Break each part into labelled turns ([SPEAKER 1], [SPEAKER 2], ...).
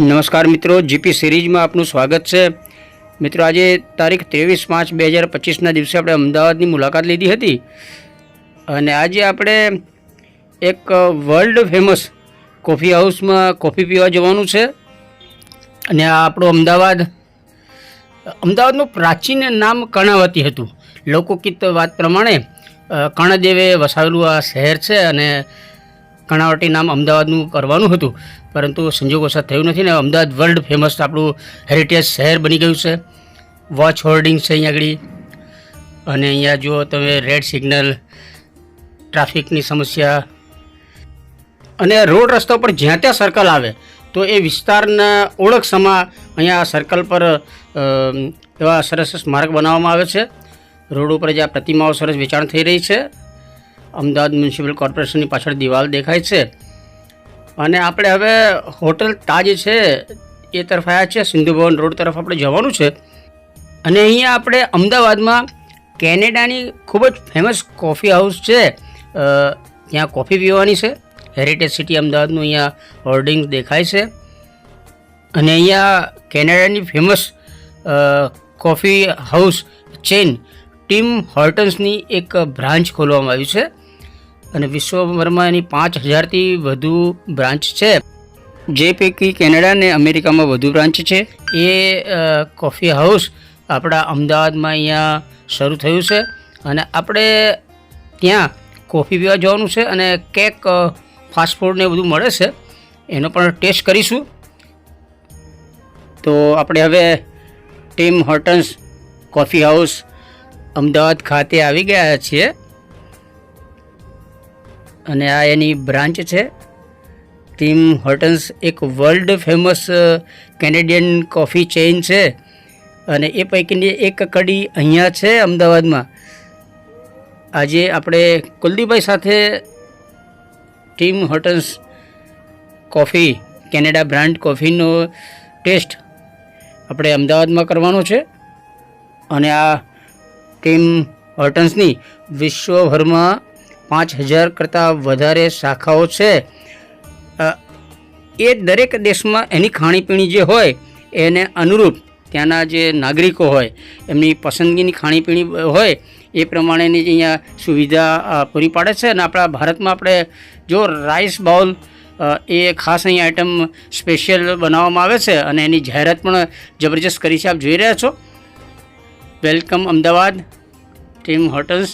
[SPEAKER 1] નમસ્કાર મિત્રો જીપી સિરીઝમાં આપનું સ્વાગત છે. મિત્રો, આજે તારીખ ત્રેવીસ પાંચ બે હજાર પચીસના દિવસે આપણે અમદાવાદની મુલાકાત લીધી હતી. અને આજે આપણે એક વર્લ્ડ ફેમસ કોફી હાઉસમાં કોફી પીવા જવાનું છે. અને આ આપણું અમદાવાદ, અમદાવાદનું પ્રાચીન નામ કર્ણાવતી હતું. લોકગીત વાત પ્રમાણે કર્ણદેવે વસાવેલું આ શહેર છે અને કર્ણાવટી નામ અમદાવાદનું કરવાનું હતું. પરંતુ સંજોગવશાત થયું નથી ને અમદાવાદ વર્લ્ડ ફેમસ આપણું હેરિટેજ શહેર બની ગયું છે. વોચ હોર્ડિંગ છે અહીંયા આગળ. અને અહીંયા જુઓ તમે રેડ સિગ્નલ ટ્રાફિકની સમસ્યા. અને રોડ રસ્તા પર જ્યાં ત્યાં સર્કલ આવે, તો એ વિસ્તારના ઓળખ સમા અહીંયા સર્કલ પર એવા સરસ સ્મારક બનાવવામાં આવે છે. રોડ ઉપર જે આ પ્રતિમાઓ સરસ વેચાણ થઈ રહી છે. અમદાવાદ મ્યુનિસિપલ કોર્પોરેશનની પાછળ દિવાલ દેખાય છે. અને આપણે હવે હોટલ તાજ છે, એ તરફ આવ્યા છે સિંધુ ભવન રોડ તરફ આપણે જવાનું છે. અને અહીંયા આપણે અમદાવાદમાં કેનેડાની ખૂબ જ ફેમસ કોફી હાઉસ છે. ત્યાં કોફી પીવાની છે. હેરિટેજ સિટી અમદાવાદનું અહીંયા હોર્ડિંગ્સ દેખાય છે. અને અહીંયા કેનેડાની famous coffee house chain Tim હોર્ટન્સની એક બ્રાન્ચ ખોલવામાં આવી છે. અને વિશ્વભરમાં એની પાંચ હજારથી વધુ બ્રાન્ચ છે. જે પૈકી કેનેડા અને અમેરિકામાં વધુ બ્રાન્ચ છે. એ કોફી હાઉસ આપણા અમદાવાદમાં અહીંયા શરૂ થયું છે. અને આપણે ત્યાં કોફી પીવા જવાનું છે અને કેક ફાસ્ટ ફૂડ ને બધું મળે છે. એનો પણ ટેસ્ટ કરીશું. તો આપણે હવે Tim Hortons coffee house Ahmedabad ખાતે આવી ગયા છીએ. અને આ એની બ્રાન્ચ છે. ટીમ હોટન્સ એક world famous Canadian coffee chain છે અને એ પૈકીની એક કડી અહીંયા છે અમદાવાદમાં. આજે આપણે કુલદીપભાઈ સાથે Tim Hortons coffee, Canada brand કોફીનો taste આપણે અમદાવાદમાં કરવાનો છે અને આ ટીમ હોટન્સની વિશ્વભરમાં પાંચ હજાર કરતાં વધારે શાખાઓ છે. એ દરેક દેશમાં એની ખાણીપીણી જે હોય, એને અનુરૂપ ત્યાંના જે નાગરિકો હોય, એમની પસંદગીની ખાણીપીણી હોય, એ પ્રમાણેની અહીંયા સુવિધા પૂરી પાડે છે. અને આપણા ભારતમાં આપણે જો રાઈસ બાઉલ એ ખાસ અહીં આઈટમ સ્પેશિયલ બનાવવામાં આવે છે અને એની જાહેરાત પણ જબરજસ્ત કરી છે. આપ જોઈ રહ્યા છો. વેલકમ અમદાવાદ, ટીમ હોટલ્સ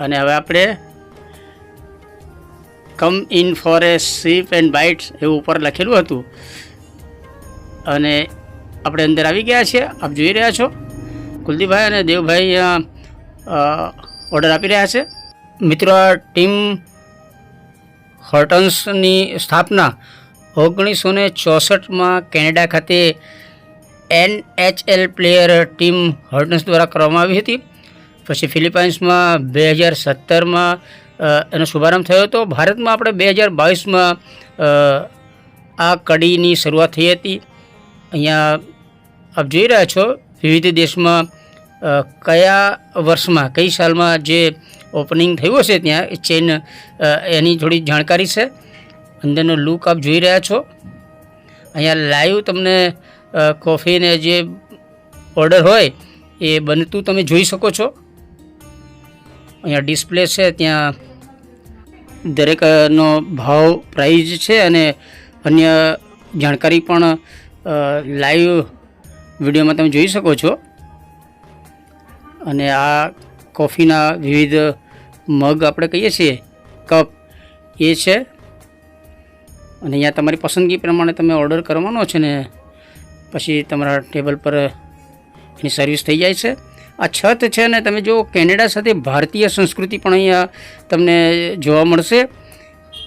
[SPEAKER 1] અને હવે આપણે come in forest sip and bites એવું ઉપર લખેલું હતું. અને આપણે અંદર આવી ગયા છીએ. આપ જોઈ રહ્યા છો. કુલદીપભાઈ અને દેવભાઈ ઓર્ડર આપી રહ્યા છે. મિત્રો, આ ટીમ હોર્ટન્સની સ્થાપના ઓગણીસો ને ચોસઠમાં કેનેડા ખાતે N H L player Tim Hortons દ્વારા કરવામાં આવી હતી. પછી ફિલિપાઇન્સમાં બે હજાર સત્તરમાં એનો શુભારંભ થયો હતો. ભારતમાં આપણે બે હજાર બાવીસમાં આ કડીની શરૂઆત થઈ હતી. અહીંયા આપ જોઈ રહ્યા છો વિવિધ દેશમાં કયા વર્ષમાં, કઈ સાલમાં જે ઓપનિંગ થયું હશે ત્યાં, એ ચેન એની થોડી જાણકારી છે. અંદરનો લુક આપ જોઈ રહ્યા છો. અહીંયા લાઈવ તમને કોફીને જે ઓર્ડર હોય, એ બનતું તમે જોઈ શકો છો. અહીંયા ડિસ્પ્લે છે, ત્યાં દરેકનો ભાવ પ્રાઇઝ છે અને અન્ય જાણકારી પણ લાઈવ વિડીયોમાં તમે જોઈ શકો છો. અને આ કોફીના વિવિધ મગ આપણે કહીએ છીએ, કપ એ છે. અને અહીંયા તમારી પસંદગી પ્રમાણે તમે ઓર્ડર કરવાનો છે ને, પછી તમારા ટેબલ પર એની સર્વિસ થઈ જાય છે. આ છત છે ને, તમે જો કેનેડા સાથે ભારતીય સંસ્કૃતિ પણ અહીંયા તમને જોવા મળશે.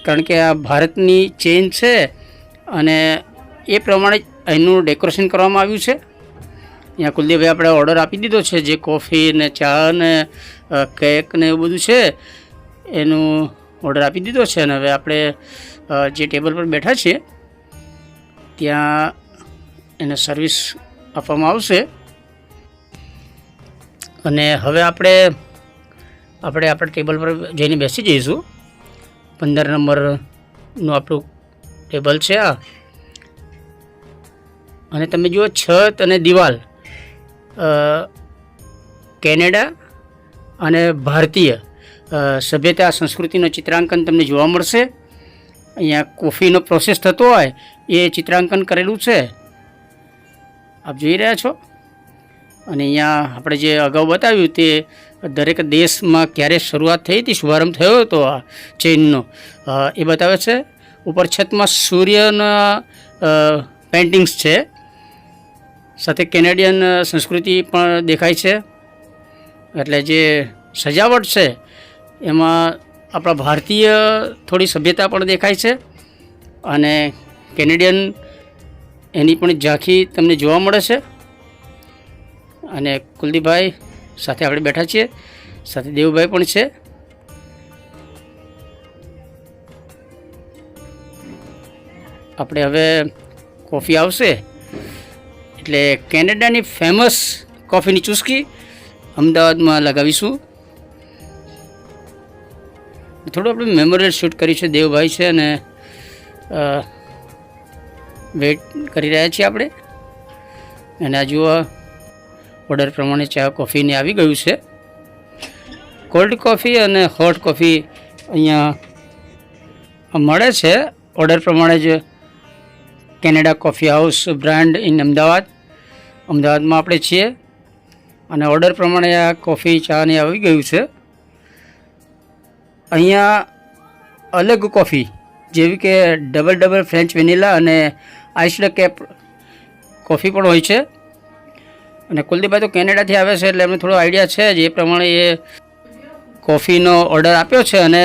[SPEAKER 1] કારણ કે આ ભારતની ચેન છે અને એ પ્રમાણે અહીંનું ડેકોરેશન કરવામાં આવ્યું છે. અહીંયા કુલદીપભાઈ આપણે ઓર્ડર આપી દીધો છે, જે કોફી ને ચા ને કેક ને એવું બધું છે, એનું ઓર્ડર આપી દીધો છે. અને હવે આપણે જે ટેબલ પર બેઠા છીએ, ત્યાં એને સર્વિસ આપવામાં આવશે. અને હવે આપણે આપણે આપણા ટેબલ પર જઈને બેસી જઈશું. પંદર નંબરનું આપણું ટેબલ છે આ. અને તમે જુઓ છત અને દિવાલ કેનેડા અને ભારતીય સભ્યતા સંસ્કૃતિનું ચિત્રાંકન તમને જોવા મળશે. અહીંયા કોફીનો પ્રોસેસ થતો હોય, એ ચિત્રાંકન કરેલું છે. આપ જોઈ રહ્યા છો? અને અહીંયા આપણે જે અગાઉ બતાવ્યું તે દરેક દેશમાં ક્યારે શરૂઆત થઈ હતી, શુભારંભ થયો હતો આ ચેઇનનો એ બતાવે છે, ઉપર છતમાં સૂર્યના પેઇન્ટિંગ્સ છે. સાથે કેનેડિયન સંસ્કૃતિ પણ દેખાય છે. એટલે જે સજાવટ છે, એમાં આપણા ભારતીય થોડી સભ્યતા પણ દેખાય છે. અને કેનેડિયન એની પણ ઝાંખી તમને જોવા મળે છે. અને કુલદીપભાઈ સાથે આપણે બેઠા છીએ. સાથે દેવભાઈ પણ છે. આપણે હવે કોફી આવશે. એટલે કેનેડાની ફેમસ કોફીની ચુસ્કી અમદાવાદમાં લગાવીશું. થોડું આપણે મેમોરિયલ શૂટ કર્યું છે. દેવભાઈ છે અને વેઇટ કરી રહ્યા છીએ આપણે. અને આ જુઓ ઓર્ડર પ્રમાણે ચા કોફીને આવી ગયું છે. કોલ્ડ કોફી અને હોટ કોફી અહીંયા મળે છે. ઓર્ડર પ્રમાણે જ Canada coffee house brand in Ahmedabad. અમદાવાદમાં આપણે છીએ અને ઓર્ડર પ્રમાણે આ કોફી ચાને આવી ગયું છે. અહીંયા અલગ કોફી, જેવી કે ડબલ ડબલ ફ્રેન્ચ વેનીલા અને આઈસ્ડ કેપ કોફી પણ હોય છે. અને કુલદીપભાઈ તો કેનેડાથી આવે છે એટલે એમને થોડો આઈડિયા છે જ. એ પ્રમાણે એ કોફીનો ઓર્ડર આપ્યો છે અને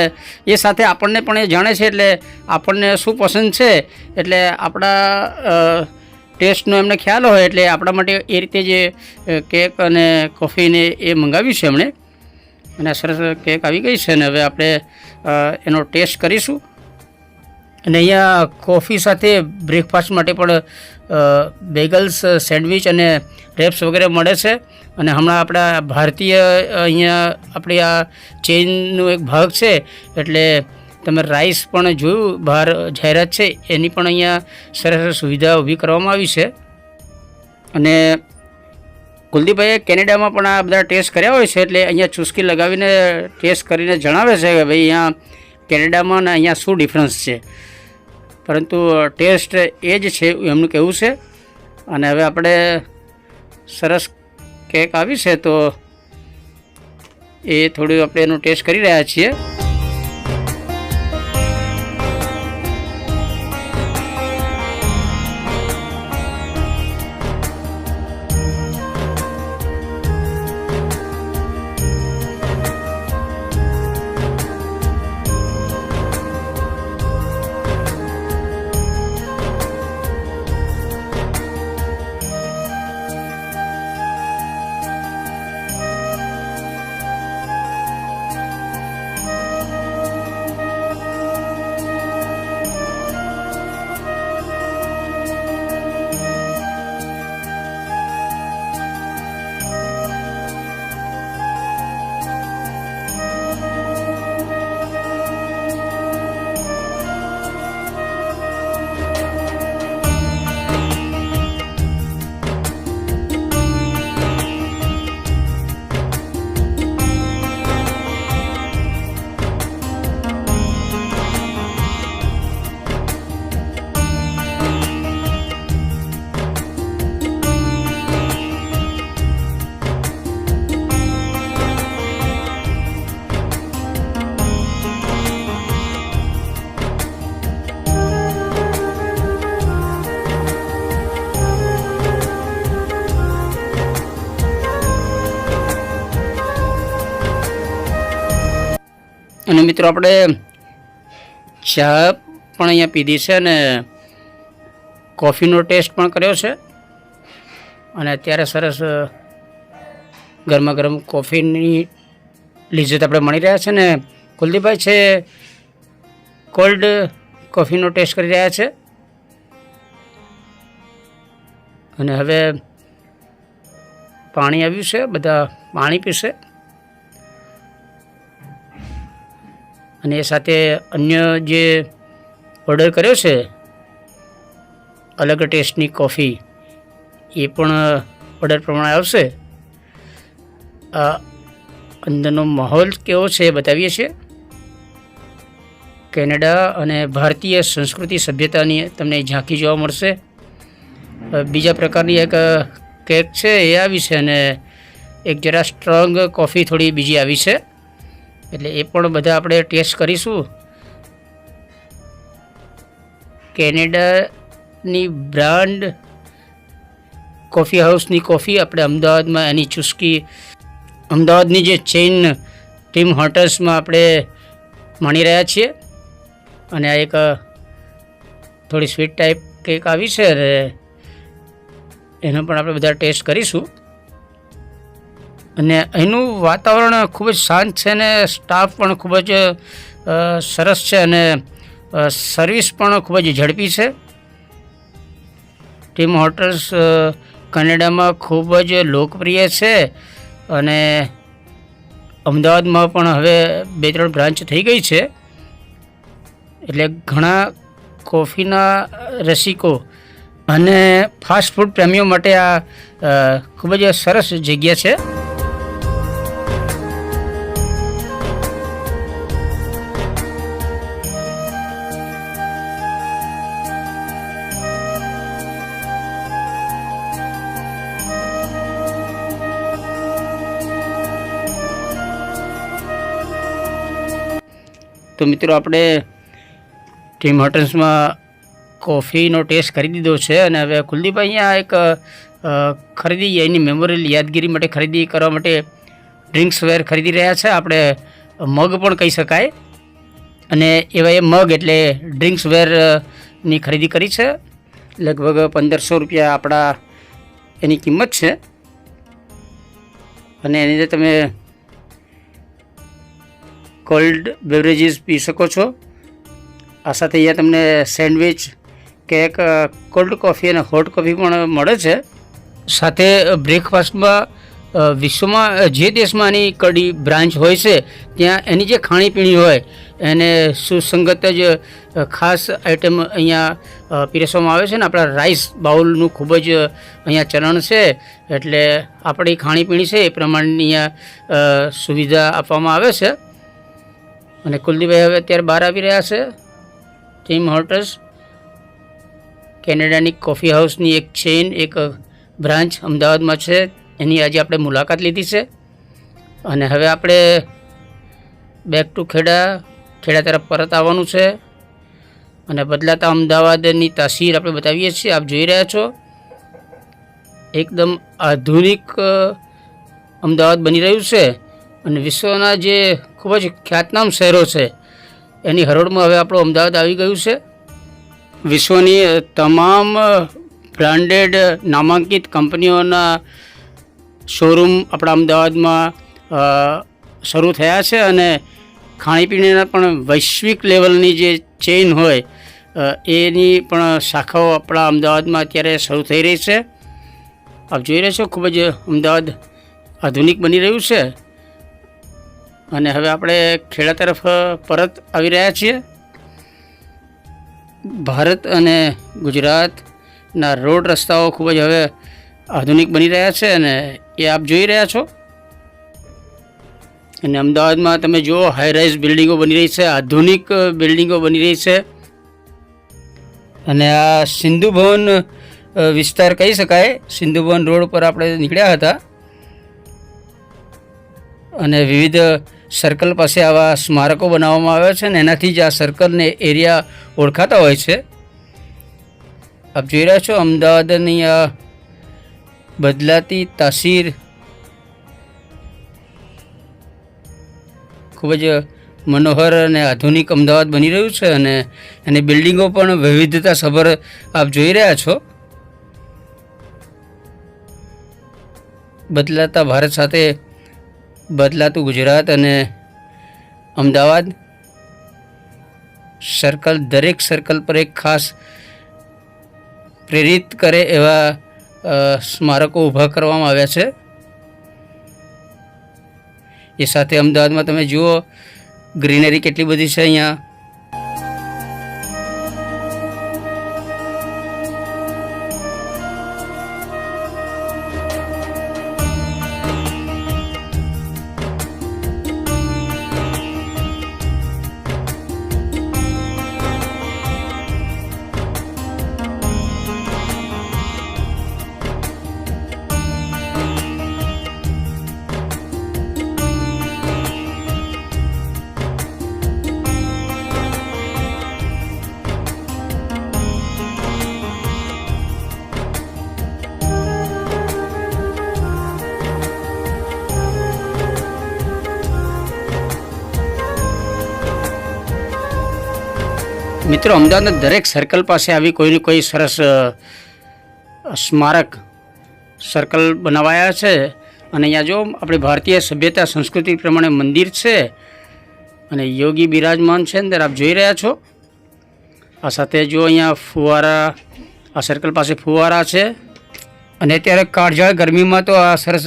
[SPEAKER 1] એ સાથે આપણને પણ એ જાણે છે એટલે આપણને શું પસંદ છે એટલે આપણા ટેસ્ટનો એમને ખ્યાલ હોય એટલે આપણા માટે એ રીતે જે કેક અને કોફીને એ મંગાવ્યું છે એમણે. અને સરસ કેક આવી ગઈ છે અને હવે આપણે એનો ટેસ્ટ કરીશું. અને અહીંયા કોફી સાથે બ્રેકફાસ્ટ માટે પણ બેગલ્સ સેન્ડવિચ અને રેપ્સ વગેરે મળે છે. અને હમણાં આપણા ભારતીય અહીંયા આપણી આ ચેઇનનો એક ભાગ છે, એટલે તમે રાઈસ પણ જોયું, બહાર જાહેરાત છે, એની પણ અહીંયા સરસ સુવિધા ઊભી કરવામાં આવી છે. અને કુલદીપભાઈએ કેનેડામાં પણ આ બધા ટેસ્ટ કર્યા હોય છે, એટલે અહીંયા ચુસ્કી લગાવીને ટેસ્ટ કરીને જણાવે છે કે ભાઈ, અહીંયા કેનેડામાં ને અહીંયા શું ડિફરન્સ છે? પરંતુ ટેસ્ટ એ જ છે, એમનું કહેવું છે. અને હવે આપણે સરસ કેક આવી છે, તો એ થોડું આપણે એનું ટેસ્ટ કરી રહ્યા છીએ. મિત્રો, આપણે ચા પણ અહીંયા પીધી છે અને કોફીનો ટેસ્ટ પણ કર્યો છે. અને અત્યારે સરસ ગરમા ગરમ કોફીની લિજ્જત આપણે મળી રહ્યા છે ને કુલદીપભાઈ છે, કોલ્ડ કોફીનો ટેસ્ટ કરી રહ્યા છે. અને હવે પાણી આવ્યું છે, બધા પાણી પીશે. અને એ સાથે અન્ય જે ઓર્ડર કર્યો છે, અલગ ટેસ્ટની કોફી, એ પણ ઓર્ડર પ્રમાણે આવશે. આ અંદરનો માહોલ કેવો છે એ બતાવીએ છીએ. કેનેડા અને ભારતીય સંસ્કૃતિ સભ્યતાની તમને ઝાંખી જોવા મળશે. બીજા પ્રકારની એક કેક છે એ આવી છે અને એક જરા સ્ટ્રોંગ કોફી થોડી બીજી આવી છે. એટલે એ પણ બધા આપણે ટેસ્ટ કરીશું. કેનેડાની બ્રાન્ડ કોફી હાઉસની કોફી આપણે અમદાવાદમાં એની ચુસ્કી, અમદાવાદની જે ચેઇન ટીમ હોટલ્સમાં આપણે માણી રહ્યા છીએ. અને આ એક થોડી સ્વીટ ટાઈપ કેક આવી છે એનો પણ આપણે બધા ટેસ્ટ કરીશું. અને અહીંનું વાતાવરણ ખૂબ જ શાંત છે અને સ્ટાફ પણ ખૂબ જ સરસ છે અને સર્વિસ પણ ખૂબ જ ઝડપી છે. ટીમ હોટલ્સ કેનેડામાં ખૂબ જ લોકપ્રિય છે અને અમદાવાદમાં પણ હવે બે ત્રણ બ્રાન્ચ થઈ ગઈ છે. એટલે ઘણા કોફીના રસિકો અને ફાસ્ટ ફૂડ પ્રેમીઓ માટે આ ખૂબ જ સરસ જગ્યા છે. તો મિત્રો આપણે ટીમ હોટલ્સમાં કોફીનો ટેસ્ટ કરી દીધો છે અને હવે કુલદીપ અહીંયા એક ખરીદી એની મેમોરિયલ યાદગીરી માટે ખરીદી કરવા માટે ડ્રિંક્સ વેર ખરીદી રહ્યા છે. આપણે મગ પણ કહી શકાય. અને એવા એ મગ એટલે ડ્રિંક્સ વેરની ખરીદી કરી છે. લગભગ પંદરસો રૂપિયા આપણા એની કિંમત છે. અને એની તમે કોલ્ડ બેવરેજીસ પી શકો છો. આ સાથે અહીંયા તમને સેન્ડવિચ, કેક કોલ્ડ કોફી અને હોટ કોફી પણ મળે છે. સાથે બ્રેકફાસ્ટમાં વિશ્વમાં જે દેશમાં આની કડી બ્રાન્ચ હોય છે, ત્યાં એની જે ખાણીપીણી હોય, એને સુસંગત જ ખાસ આઇટમ અહીંયા પીરસવામાં આવે છે ને આપણા રાઈસ બાઉલનું ખૂબ જ અહીંયા ચલણ છે, એટલે આપણી ખાણીપીણી છે એ પ્રમાણની અહીંયા સુવિધા આપવામાં આવે છે. અને કુલદીપભાઈ હવે અત્યારે બહાર આવી રહ્યા છે. ટીમ હોટર્સ કેનેડાની કોફી હાઉસની એક ચેઇન એક બ્રાન્ચ અમદાવાદમાં છે. એની આજે આપણે મુલાકાત લીધી છે. અને હવે આપણે બેક ટુ ખેડા ખેડા તરફ પરત આવવાનું છે. અને બદલાતા અમદાવાદની તાસીર આપણે બતાવીએ છીએ. આપ જોઈ રહ્યા છો. એકદમ આધુનિક અમદાવાદ બની રહ્યું છે. અને વિશ્વના જે ખૂબ જ ખ્યાતનામ શહેરો છે, એની હરોળમાં હવે આપણું અમદાવાદ આવી ગયું છે. વિશ્વની તમામ બ્રાન્ડેડ, નામાંકિત કંપનીઓના શોરૂમ આપણા અમદાવાદમાં શરૂ થયા છે અને ખાણીપીણીના પણ વૈશ્વિક લેવલની જે ચેઇન હોય એની પણ શાખાઓ આપણા અમદાવાદમાં અત્યારે શરૂ થઈ રહી છે. આપ જોઈ રહ્યા છો, ખૂબ જ અમદાવાદ આધુનિક બની રહ્યું છે. અને હવે આપણે ખેડા તરફ પરત આવી રહ્યા છીએ. ભારત અને ગુજરાતના રોડ રસ્તાઓ ખૂબ જ હવે આધુનિક બની રહ્યા છે અને એ આપ જોઈ રહ્યા છો. અને અમદાવાદમાં તમે જુઓ હાઈ રાઇઝ બિલ્ડિંગો બની રહી છે, આધુનિક બિલ્ડિંગો બની રહી છે. અને આ સિંધુ ભવન વિસ્તાર કહી શકાય. સિંધુ ભવન રોડ પર આપણે નીકળ્યા હતા. અને વિવિધ સર્કલ પાસે આવા સ્મારકો બનાવવામાં આવ્યા છે ને એનાથી જ આ સર્કલને એરિયા ઓળખાતા હોય છે. આપ જોઈ રહ્યા છો અમદાવાદની આ બદલાતી તાસીર. ખૂબ જ મનોહર અને આધુનિક અમદાવાદ બની રહ્યું છે અને એની બિલ્ડિંગો પણ વિવિધતા સભર આપ જોઈ રહ્યા છો. બદલાતા ભારત સાથે બદલાતું ગુજરાત અને અમદાવાદ સર્કલ, દરેક સર્કલ પર એક ખાસ પ્રેરિત કરે એવા સ્મારકો ઊભા કરવામાં આવ્યા છે. એ સાથે અમદાવાદમાં તમે જુઓ, ગ્રીનરી કેટલી બધી છે અહીંયા. મિત્રો, અમદાવાદના દરેક સર્કલ પાસે આવી કોઈને કોઈ સરસ સ્મારક સર્કલ બનાવાયા છે. અને અહીંયા જો આપણી ભારતીય સભ્યતા સંસ્કૃતિ પ્રમાણે મંદિર છે અને યોગી બિરાજમાન છે અંદર, આપ જોઈ રહ્યા છો. આ સાથે જો અહીંયા ફુવારા, આ સર્કલ પાસે ફુવારા છે. અને અત્યારે કાળઝાળ ગરમીમાં તો આ સરસ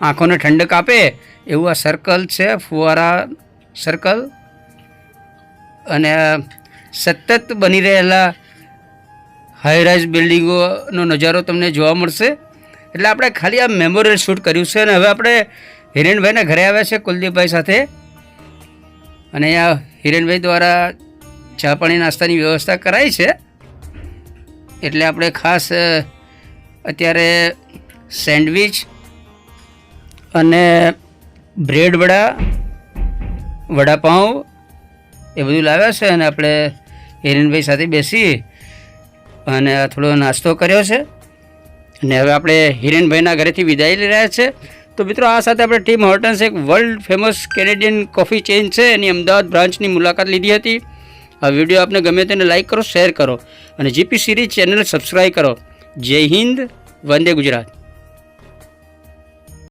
[SPEAKER 1] આંખોને ઠંડક આપે એવું આ સર્કલ છે, ફુવારા સર્કલ અને સતત બની રહેલા હાઈરાઇઝ બિલ્ડિંગોનો નજારો તમને જોવા મળશે. એટલે આપણે ખાલી આ મેમોરિયલ શૂટ કર્યું છે અને હવે આપણે હિરેનભાઈના ઘરે આવ્યા છે કુલદીપભાઈ સાથે. અને અહીંયા હિરેનભાઈ દ્વારા ચા પાણી નાસ્તાની વ્યવસ્થા કરાઈ છે. એટલે આપણે ખાસ અત્યારે સેન્ડવિચ અને બ્રેડ વડા, વડાપાઉં એ બધું લાવ્યા છે અને આપણે હિરેનભાઈ સાથે બેસી અને થોડો નાસ્તો કર્યો છે. અને હવે આપણે હિરેનભાઈના ઘરેથી વિદાય લઈ રહ્યા છે. તો મિત્રો, આ સાથે આપણે ટીમ હોર્ટન્સ એક world famous Canadian coffee chain છે. એની અમદાવાદ બ્રાન્ચની મુલાકાત લીધી હતી. આ વીડિયો આપને ગમે તેને લાઈક કરો શેર કરો અને જીપી સિરીઝ ચેનલ સબસ્ક્રાઈબ કરો. જય હિન્દ, વંદે ગુજરાત.